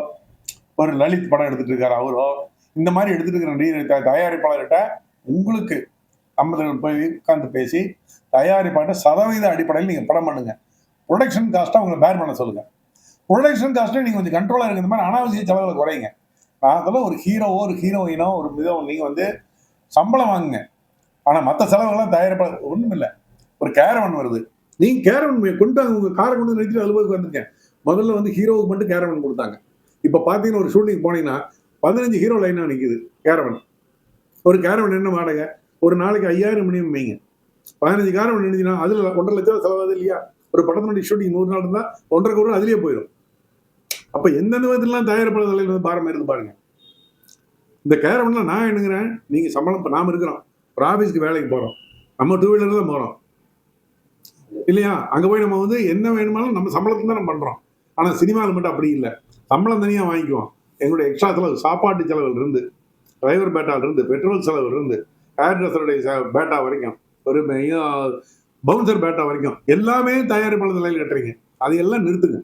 Speaker 1: ஒரு லலித் படம் எடுத்துகிட்டு இருக்கார் அவரோ இந்த மாதிரி எடுத்துட்டு இருக்கிற தயாரிப்பாளர்கிட்ட உங்களுக்கு ஐம்பது போய் உட்காந்து பேசி தயாரிப்பாட்ட சதவீத அடிப்படையில் நீங்கள் படம் பண்ணுங்க. ப்ரொடக்ஷன் காஸ்ட்டை உங்களை பேர் பண்ண சொல்லுங்க. ப்ரொடக்ஷன் காஸ்ட்டை நீங்கள் கொஞ்சம் கண்ட்ரோலாக இருக்கிற இந்த மாதிரி அனாவசிய செலவுகளை குறைங்க. நான் சொல்ல ஒரு ஹீரோவோ ஒரு ஹீரோயினோ ஒரு இதோ நீங்கள் வந்து சம்பளம் வாங்குங்க. ஆனால் மற்ற செலவுகள்லாம் தயாரிப்பாளர் ஒன்றும் இல்லை. ஒரு கேரவன் வருது. நீங்கள் கேரவன் கொண்டு உங்கள் காரை கொண்டு வந்து நிறுத்தி அலுவலுக்கு வந்துருக்கேன். முதல்ல வந்து ஹீரோவுக்கு மட்டும் கேரவன் கொடுத்தாங்க. இப்போ பார்த்தீங்கன்னா ஒரு ஷூட்டிங் போனீங்கன்னா பதினஞ்சு ஹீரோ லைனாக நிற்குது கேரவன் ஒரு கேரவன் என்ன வாடகை? ஒரு நாளைக்கு ஐயாயிரம் மணி வைங்க. பதினஞ்சு கேரவன் நினைச்சுன்னா அதில் ஒன்றரை லட்சம் ரூபா செலவாகுது இல்லையா? ஒரு படத்தினுடைய ஷூட்டிங் நூறு நாள் இருந்தால் ஒன்றரை கோடி அதுலேயே போயிடும் அப்போ எந்தெந்த விதத்துலாம் தயாரிப்பாளர் தலைவர் வந்து பாரம் இருந்து பாருங்க. இந்த கேரவன்ல நான் என்னங்கிறேன் நீங்கள் சம்பளம் இப்போ நாம் இருக்கிறோம். ஒரு ஆஃபீஸ்க்கு வேலைக்கு போகிறோம் நம்ம டூ வீலர் தான் போகிறோம் இல்லையா? அங்கே போய் நம்ம வந்து என்ன வேணுமாலும் நம்ம சம்பளத்துக்கு தான் நம்ம பண்ணுறோம் ஆனால் சினிமாவில் மட்டும் அப்படி இல்லை. சம்பளம் தனியாக வாங்கிக்குவோம். எங்களுடைய எக்ஸ்ட்ரா செலவு சாப்பாட்டு செலவில் இருந்து டிரைவர் பேட்டால இருந்து பெட்ரோல் செலவில் இருந்து ஏர் ட்ரெஸ்ஸருடைய பேட்டா வரைக்கும் ஒரு பவுன்சர் பேட்டா வரைக்கும் எல்லாமே தயாரிப்பாளர் நிலையில் கட்டுறீங்க. அதையெல்லாம் நிறுத்துங்க.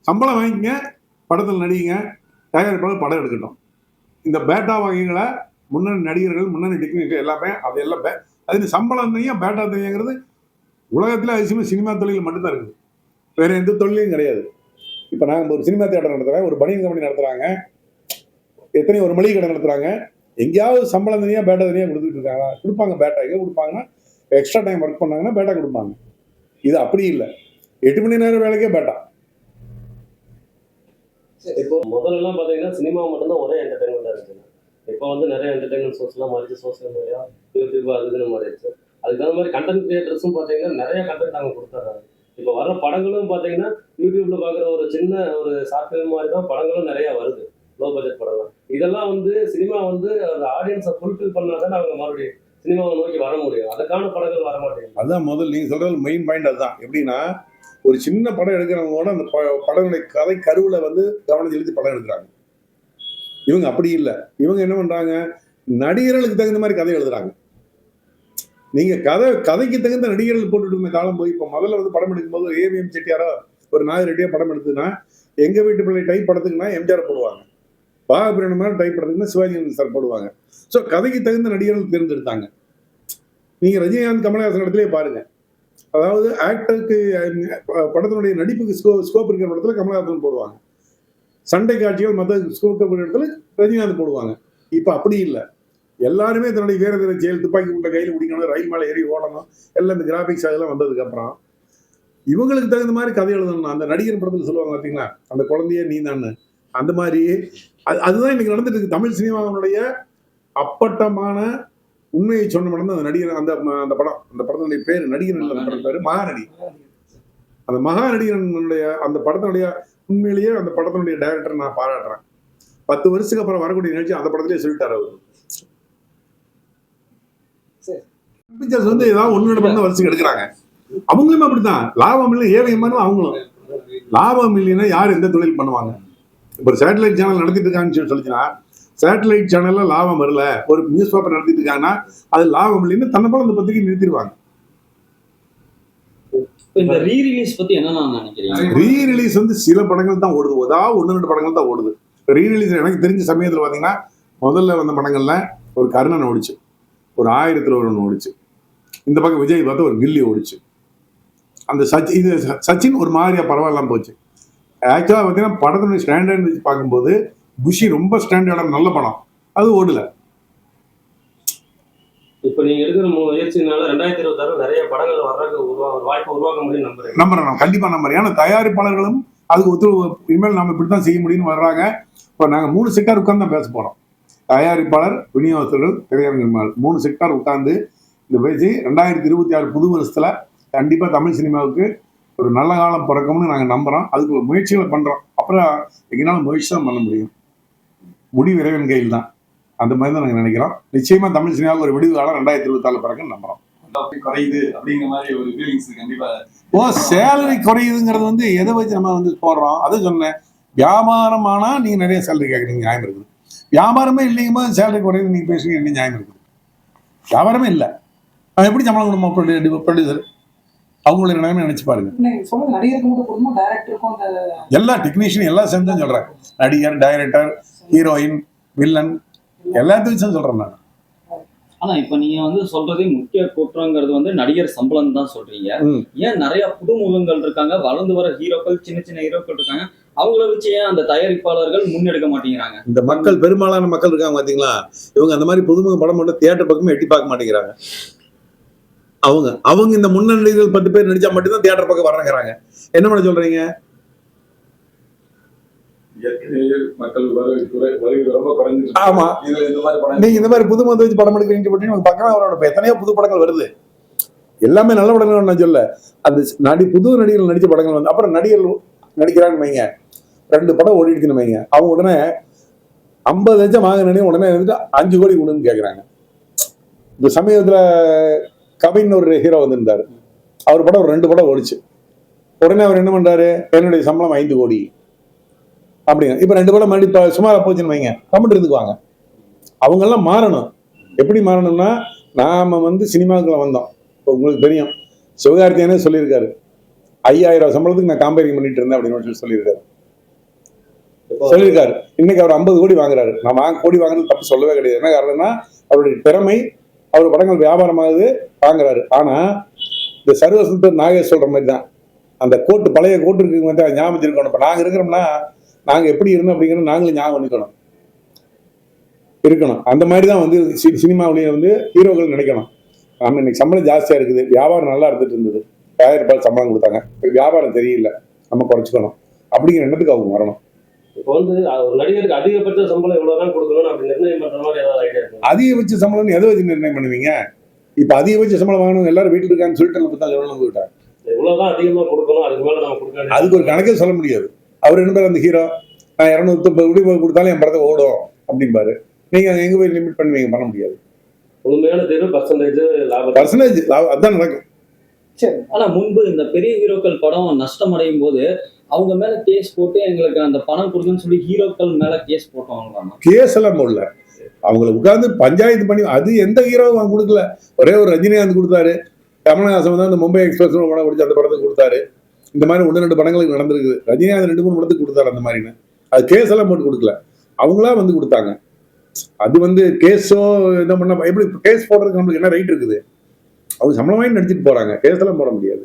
Speaker 1: சம்பளம் வாங்கிக்கங்க படத்தில் நடிங்க தயாரிப்பாளர் படம் எடுக்கட்டும். இந்த பேட்டா வகைகளை முன்னணி நடிகர்கள் முன்னணி டெக்னிக்கல் எல்லாமே அதையெல்லாம் பே- அது சம்பளம் தனியாக பேட்டா தனியாங்கிறது உலகத்தில் அதிசயமாக சினிமா தொழில் மட்டும்தான் இருக்குது. வேற எந்த தொழிலையும் கிடையாது. இப்போ நான் ஒரு சினிமா தியேட்டர் நடத்துறேன் ஒரு பனியன் கம்பெனி நடத்துறாங்க. எத்தனை ஒரு மளிகை கடை நடத்துறாங்க. எங்கேயாவது சம்பளம் தனியாக பேட்டா தனியாக கொடுத்துட்டு இருக்காங்களா? கொடுப்பாங்க பேட்டா. எங்கே கொடுப்பாங்கன்னா எக்ஸ்ட்ரா டைம் ஒர்க் பண்ணாங்கன்னா பேட்டா கொடுப்பாங்க. இது அப்படி இல்லை. எட்டு மணி நேரம் வேலைக்கே பேட்டா.
Speaker 5: இப்போ முதல்ல எல்லாம் சினிமா மட்டும்தான் ஒரே என்டர்டைன்மெண்ட்டாக இருந்துச்சு. இப்போ வந்து நிறைய என்டர்டைன்மெண்ட் சோர்ஸ்லாம் மாறிச்சு சோசியல் மீடியா யூடியூப் அது இதுன்னு மாறிடுச்சு. அதுக்கு தகுந்த மாதிரி கண்டென்ட் கிரியேட்டர்ஸும் பார்த்தீங்கன்னா நிறைய கண்டென்ட் அவங்க கொடுத்துட்றாங்க. இப்போ வர படங்களும் பாத்தீங்கன்னா யூடியூப்ல பாக்குற ஒரு சின்ன ஒரு சாஃப்ட்வேர் மாதிரி தான் படங்களும் நிறைய வருது. லோ பட்ஜெட் படங்கள் இதெல்லாம் வந்து சினிமா வந்து அந்த ஆடியன்ஸை ஃபுல்ஃபில் பண்ணாதான் அவங்க மறுபடியும் சினிமாவை நோக்கி வர முடியும். அதுக்கான படங்கள் வர மாட்டேங்குது.
Speaker 1: அதுதான் முதல் நீங்க சொல்றது மெயின் பாயிண்ட் அதுதான். எப்படின்னா ஒரு சின்ன படம் எடுக்கிறவங்க கூட அந்த ப- படங்களுடைய கதை கருவுல வந்து கவனம் செலுத்தி படம் எடுக்கிறாங்க. இவங்க அப்படி இல்லை. இவங்க என்ன பண்றாங்க? நடிகர்களுக்கு தகுந்த மாதிரி கதை எழுதுறாங்க. நீங்க கதை கதைக்கு தகுந்த நடிகர்கள் போட்டுட்டு இருந்த காலம் போய் இப்போ முதல்ல வந்து படம் எடுக்கும்போது ஒரு ஏவிஎம் செட்டியாரோ ஒரு நாயர் படம் எடுத்ததுன்னா எங்க வீட்டு பிள்ளை டைப் படத்துக்குன்னா எம்ஜிஆர் போடுவாங்க. பாகபிரணமான மாதிரி டைப் படத்துக்குன்னா சிவாஜி சார் போடுவாங்க. ஸோ கதைக்கு தகுந்த நடிகர்கள் தேர்ந்தெடுத்தாங்க. நீங்க ரஜினிகாந்த் கமலஹாசன் இடத்துலயே பாருங்க. அதாவது ஆக்டருக்கு படத்தினுடைய நடிப்புக்கு ஸ்கோ ஸ்கோப் இருக்கிற படத்துல கமலஹாசன் போடுவாங்க. சண்டை காட்சிகள் மற்ற ஸ்கோப் இருக்கிற இடத்துல ரஜினிகாந்த் போடுவாங்க. இப்போ அப்படி இல்லை. எல்லாருமே தன்னுடைய வீர தீர செயல் துப்பாக்கி உள்ள கையில் பிடிக்கணும் ரயில் மேலே ஏறி ஓடணும். எல்லாம் இந்த கிராஃபிக்ஸ் அதெல்லாம் வந்ததுக்கு அப்புறம் இவங்களுக்கு தகுந்த மாதிரி கதை எழுதணும். அந்த நடிகர் படத்தில் சொல்லுவாங்க பார்த்தீங்களா அந்த குழந்தைய நீ அந்த மாதிரி. அது அதுதான் இன்னைக்கு நடந்துட்டு இருக்கு தமிழ் சினிமாவினுடைய அப்பட்டமான உண்மையை சொன்ன படம் தான் அந்த நடிகர் அந்த அந்த படம் அந்த படத்தினுடைய பேர் நடிகர் பேர் படம் மகாநடி. அந்த மகாநடிகனுடைய அந்த படத்தினுடைய உண்மையிலேயே அந்த படத்தினுடைய டைரக்டர் நான் பாராட்டுறேன். பத்து வருஷத்துக்கு அப்புறம் வரக்கூடிய நிகழ்ச்சி அந்த படத்திலேயே சொல்லிட்டார் அவர்
Speaker 6: சரி.
Speaker 1: பிக்சர்ஸ் வந்து ஏதாவது ஒன்று தான் வருஷத்துக்கு எடுக்கிறாங்க. அவங்களும் அப்படித்தான். லாபம் இல்லை ஏழை மாதிரி அவங்களும். லாபம் இல்லைன்னா யார் எந்த தொழில் பண்ணுவாங்க? இப்போ ஒரு சேட்டலைட் சேனல் நடத்திட்டு இருக்காங்கன்னு சொல்லி சொல்லிச்சுன்னா சேட்டலைட் சேனல்ல லாபம் வரல. ஒரு நியூஸ் பேப்பர் நடத்திட்டு இருக்காங்கன்னா அது லாபம் இல்லைன்னு தன்னை போல அந்த பத்திரிகை நிறுத்திடுவாங்க.
Speaker 7: இந்த ரீ ரிலீஸ் பத்தி என்னன்னா நினைக்கிறீங்க?
Speaker 1: ரீ ரிலீஸ் வந்து சில படங்கள் தான் ஓடுது. ஏதாவது ஒன்று ரெண்டு படங்கள் தான் ஓடுது. ரீ ரிலீஸ் எனக்கு தெரிஞ்ச சமயத்தில் பார்த்தீங்கன்னா முதல்ல வந்த படங்கள்ல ஒரு கர்ணன் ஓடிச்சு. ஒரு ஆயிரத்தில் ஒரு ஒன்று ஓடிச்சு. இந்த பக்கம் விஜய் பார்த்து ஒரு கில்லி ஓடிச்சு. அந்த சச் இது சச்சின் ஒரு மாதிரியா பரவாயில்லாம போச்சு. ஆக்சுவலாக பார்த்தீங்கன்னா படத்தினுடைய ஸ்டாண்டர்ட் வச்சு பார்க்கும்போது குஷி ரொம்ப ஸ்டாண்டர்டான நல்ல படம். அது ஓடல.
Speaker 5: இப்போ நீங்க எடுக்கிற முயற்சினால ரெண்டாயிரத்தி இருபத்தாறு நிறைய படங்கள் வர்றதுக்கு உருவா ஒரு வாய்ப்பை உருவாக்க முடியும் நம்புறேன்
Speaker 1: நம்புறேன் நான். கண்டிப்பாக நம்புறேன். ஏன்னா தயாரிப்பாளர்களும் அதுக்கு ஒத்துழைப்பு இனிமேல் நம்ம இப்படி தான் செய்ய முடியும்னு வர்றாங்க. இப்போ நாங்கள் மூணு செக்டார் உட்கார்ந்து தான் பேச போகிறோம் தயாரிப்பாளர் விநியோகஸ்தர்கள் திரையரங்கு மூணு செக்டார் உட்கார்ந்து இந்த பேசி ரெண்டாயிரத்தி இருபத்தி ஆறு புது வருஷத்தில் கண்டிப்பாக தமிழ் சினிமாவுக்கு ஒரு நல்ல காலம் பிறக்கும்னு நாங்கள் நம்புகிறோம் அதுக்கு ஒரு முயற்சிகளை பண்ணுறோம் அப்புறம் எங்களால் முயற்சி தான் பண்ண முடியும். முடிவு இறைவன் கையில் தான். அந்த மாதிரி தான் நாங்கள் நினைக்கிறோம். நிச்சயமாக தமிழ் சினிமாவுக்கு ஒரு விடிவு காலம் ரெண்டாயிரத்தி இருபத்தாலு பிறகுன்னு நம்புகிறோம்
Speaker 4: குறையுது அப்படிங்கிற மாதிரி ஒரு ஃபீலிங்ஸ் கண்டிப்பா.
Speaker 1: ஓ சேலரி குறையுதுங்கிறது வந்து எதை வச்சு நம்ம வந்து போடுறோம்? அது சொன்னேன். வியாபாரம் ஆனா நீங்க நிறைய சேலரி கேட்குறீங்க நியாயம் இருக்குது. வியாபாரமே இல்லைங்கும் போது சேலரி குறையுது நீங்க பேசுறீங்க என்ன நியாயம் இருக்குது. வியாபாரமே இல்லை. அவன் எப்படி சம்பளம் கொடுமா ப்ரொடியூசர் அவங்களுடைய நிலைமை நினைச்சு பாருங்க.
Speaker 6: நீங்க சொல்லுங்க நடிகருக்கு மட்டும் கொடுக்கணும் டைரக்டருக்கும் அந்த
Speaker 1: எல்லா டெக்னீஷியன் எல்லா சேர்ந்து சொல்றேன் நடிகர் டைரக்டர் ஹீரோயின் வில்லன் எல்லாத்தையும் சேர்ந்து சொல்றேன் நான்.
Speaker 7: ஆனா இப்ப நீங்க வந்து சொல்றதே முக்கிய குற்றங்கிறது வந்து நடிகர் சம்பளம் தான் சொல்றீங்க. ஏன் நிறைய புதுமுகங்கள் இருக்காங்க? வளர்ந்து வர ஹீரோக்கள் சின்ன சின்ன ஹீரோக்கள் இருக்காங்க. அவங்கள வச்சு ஏன் அந்த தயாரிப்பாளர்கள் முன்னெடுக்க மாட்டேங்கிறாங்க?
Speaker 1: இந்த மக்கள் பெரும்பாலான மக்கள் இருக்காங்க பாத்தீங்களா? இவங்க அந்த மாதிரி புதுமுக படம் மட்டும் தியேட்டர் பக்கமே எட்டி பார்க்க மாட்டேங்கிறாங்க. அவங்க அவங்க இந்த முன்னணிகள் பத்து பேர் நடிச்சா மட்டும்தான் தியேட்டர் பக்கம் வர்றேங்கிறாங்க என்ன பண்ண சொல்றீங்க? ஆமா. நீங்க இந்த மாதிரி புது மருந்து வச்சு படம் எடுக்கிறீங்க போட்டீங்க பக்கம் அவரோட எத்தனையோ புது படங்கள் வருது. எல்லாமே நல்ல படங்கள் நான் சொல்ல அந்த நடி புது நடிகர்கள் நடிச்ச படங்கள் வந்து அப்புறம் நடிகர்கள் நடிக்கிறான்னு வைங்க. ரெண்டு படம் ஓடிடுச்சுன்னு வைங்க. அவங்க உடனே ஐம்பது லட்சம் வாங்கினே உடனே வந்துட்டு அஞ்சு கோடி கொடுன்னு கேட்குறாங்க இந்த சமீபத்துல கவின் ஒரு ஹீரோ வந்திருந்தாரு. அவர் படம் ஒரு ரெண்டு படம் ஓடிச்சு. உடனே அவர் என்ன பண்றாரு? என்னுடைய சம்பளம் ஐந்து கோடி. அப்படிங்க. இப்போ ரெண்டு படம் மறுபடியும் இப்போ சுமாரா போச்சுன்னு வைங்க. கமெண்ட் இருந்துக்குவாங்க அவங்கெல்லாம் மாறணும். எப்படி மாறணும்னா நாம வந்து சினிமாவுக்குள்ள வந்தோம். இப்போ உங்களுக்கு தெரியும். சிவகார்த்தியானே சொல்லியிருக்காரு. ஐயாயிரம் சம்பளத்துக்கு நான் காம்பேரிங் பண்ணிட்டு இருந்தேன் அப்படின்னு சொல்லி சொல்லியிருக்காரு. சொல்லியிருக்காரு. இன்னைக்கு அவர் ஐம்பது கோடி வாங்குறாரு. நான் வாங்க கோடி வாங்குறது தப்பு சொல்லவே கிடையாது. என்ன காரணம்னா அவருடைய திறமை அவர் படங்கள் வியாபாரமாகுது வாங்குறாரு. ஆனா இந்த சர்வசுந்தர் நாகேஷ் சொல்ற மாதிரி தான் அந்த கோட்டு பழைய கோட்டு இருக்கு வந்து அதை ஞாபகம் இருக்கணும். இப்போ நாங்க இருக்கிறோம்னா நாங்க எப்படி இருந்தோம் அப்படிங்கிறத நாங்களும் ஞாபகம் பண்ணிக்கணும். இருக்கணும். அந்த மாதிரி தான் வந்து சி- வந்து ஹீரோக்கள் நினைக்கணும். நம்ம இன்னைக்கு சம்பளம் ஜாஸ்தியா இருக்குது. வியாபாரம் நல்லா இருந்துட்டு இருந்தது. தயாரிப்பாளர் சம்பளம் கொடுத்தாங்க. வியாபாரம் தெரியல. நம்ம குறைச்சிக்கணும். அப்படிங்கிற எண்ணத்துக்கு அவங்க வரணும்.
Speaker 5: இப்போ வந்து ஒரு நடிகருக்கு அதிகபட்ச சம்பளம் இவ்வளவுதான் கொடுக்கணும் அப்படி நிர்ணயம் பண்ற மாதிரி ஏதாவது ஐடியா இருக்கு
Speaker 1: அதிகபட்ச சம்பளம்னு எதை வச்சு நிர்ணயம் பண்ணுவீங்க? இப்ப அதிகபட்ச சம்பளம் வாங்கணும் எல்லாரும் வீட்டில் இருக்கான்னு சொல்லிட்டு நம்ம தான் சொல்லணும் உங்ககிட்ட
Speaker 5: இவ்வளவுதான் அதிகமா கொடுக்கணும் அதுக்கு மேல நம்ம கொடுக்க
Speaker 1: அதுக்கு ஒரு கணக்கே சொல்ல முடியாது. அவர் என்ன பேர் அந்த ஹீரோ நான் இரநூத்தம்பது கோடி கொடுத்தாலும் என் படத்தை ஓடும் அப்படிம்பாரு. நீங்க அங்க எங்க போய் லிமிட் பண்ணுவீங்க? பண்ண முடியாது.
Speaker 5: முழுமையான தேர்வு பர்சன்டேஜ் லாபம்.
Speaker 1: பர்சன்டேஜ் அதான் நடக்கும்.
Speaker 6: சரி
Speaker 7: ஆனா முன்பு இந்த பெரிய ஹீரோக்கள் படம் நஷ்டம் அடையும் போது அவங்க மேல கேஸ் போட்டு எங்களுக்கு அந்த பணம் கொடுக்குன்னு சொல்லி ஹீரோக்கள் மேல கேஸ் போட்டவங்க
Speaker 1: கேஸ் எல்லாம் போடல. அவங்கள உட்கார்ந்து பஞ்சாயத்து பண்ணி அது எந்த ஹீரோவும் அவங்க கொடுக்கல. ஒரே ஒரு ரஜினிகாந்த் கொடுத்தாரு. கமலஹாசன் வந்து அந்த மும்பை எக்ஸ்பிரஸ் படம் பிடிச்சி அந்த படத்துக்கு கொடுத்தாரு. இந்த மாதிரி ஒன்று ரெண்டு படங்களுக்கு நடந்திருக்குது. ரஜினிகாந்த் ரெண்டு மூணு படத்துக்கு கொடுத்தாரு அந்த மாதிரின்னு. அது கேஸ் எல்லாம் போட்டு கொடுக்கல. அவங்களா வந்து கொடுத்தாங்க. அது வந்து கேஸோ என்ன பண்ண எப்படி கேஸ் போடுறதுக்கு நம்மளுக்கு என்ன ரைட் இருக்குது? அவங்க சம்பளம் வாங்கி நடிச்சிட்டு போறாங்க. கேஸ் எல்லாம் போட முடியாது.